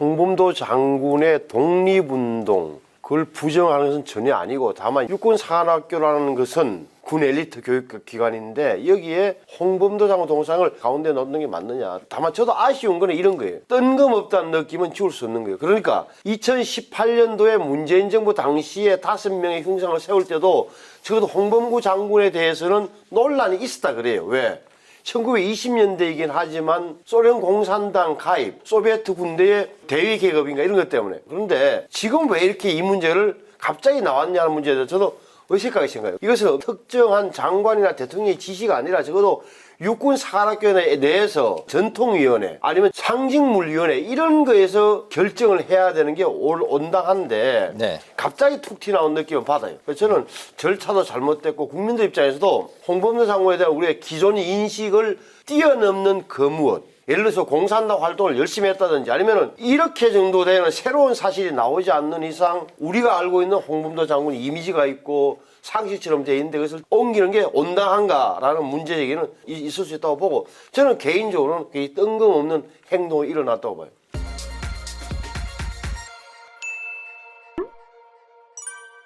홍범도 장군의 독립운동 그걸 부정하는 것은 전혀 아니고 다만 육군사관학교라는 것은 군 엘리트 교육 기관인데 여기에 홍범도 장군 동상을 가운데 넣는 게 맞느냐. 다만 저도 아쉬운 거는 이런 거예요. 뜬금없다는 느낌은 지울 수 없는 거예요. 그러니까 2018년도에 문재인 정부 당시에 다섯 명의 흉상을 세울 때도 적어도 홍범구 장군에 대해서는 논란이 있었다 그래요. 왜? 1920년대이긴 하지만 소련 공산당 가입, 소비에트 군대의 대위 계급인가 이런 것 때문에. 그런데 지금 왜 이렇게 이 문제를 갑자기 나왔냐는 문제에 대해서 저도 의식하게 생각해요. 이것은 특정한 장관이나 대통령의 지시가 아니라 적어도 육군 사관학교 내에서 전통위원회 아니면 상징물위원회 이런 거에서 결정을 해야 되는 게 올- 온당한데 네. 갑자기 툭 튀나온 느낌을 받아요. 그래서 저는 절차도 잘못됐고 국민들 입장에서도 홍범도 장군에 대한 우리의 기존의 인식을 뛰어넘는 그 무엇 예를 들어서 공산당 활동을 열심히 했다든지 아니면은 이렇게 정도 되는 새로운 사실이 나오지 않는 이상 우리가 알고 있는 홍범도 장군 이미지가 있고 상식처럼 돼 있는데 그것을 옮기는 게 온당한가라는 문제 제기는 이- 있을 수 있다고 보고 저는 개인적으로는 이 뜬금없는 행동이 일어났다고 봐요.